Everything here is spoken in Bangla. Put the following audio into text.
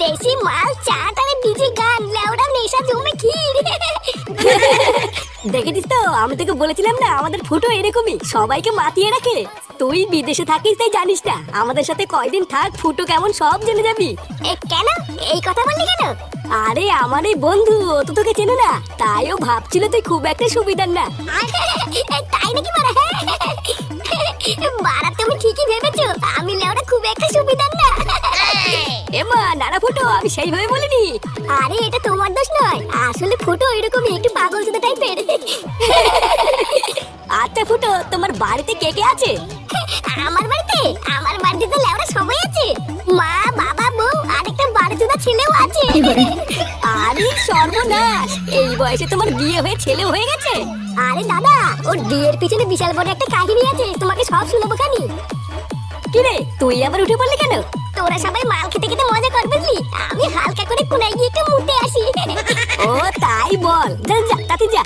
দেশি মাল চাট আর ডিজে গান লেওড়া নেশা জমে ক্ষীর। দেখেছিস তো আমি তোকে বলেছিলাম না আমাদের ফুটো এরকমই সবাইকে মাতিয়ে রাখে। তুই বিদেশে থাকিস তাই জানিস না আমাদের সাথে কয়দিন থাক ফুটো কেমন সব জেনে যাবি। কেন? এই কথা বললি কেন? আরে আমার এই বন্ধু ও তো তোকে চেনে না তাই ও ভাবছিল তুই খুব একটা সুবিধার না। তাই নাকি মারা? বাড়া তুমি ঠিকই ভেবেছো আমি লেওড়া খুব একটা সুবিধার না। এমা নানা ফুটো আমি সেইভাবে বলিনি। আরে এটা তোমার দোষ নয়। আসলে ফুটো এরকমই একটু পাগল চোদা টাইপের আচ্ছা ফুটো তোমার বাড়িতে কে কে আছে? আমার বাড়িতে? আমার বাড়িতে তো লেওড়া সবাই আছে। মা বাবা বউ আর একটা বাড়ি চোদা ছেলেও আছে। আরে সর্বনাশ! এই বয়সে তোমার বিয়ে হয়ে ছেলে হয়ে গেছে? আরে দাদা ওর বিয়ের পিছনে বিশাল বড় একটা কাহিনী আছে। তোমাকে সব শুনব খানি। কিরে? তুই আবার উঠে পড়লি কেন? তোরা সবাই মাল খেতে খেতে মজা কর বুঝলি? আমি হালকা করে কোনায় গিয়ে একটু মুতে আসি। ও তাই বল। যা যা তাতে যা।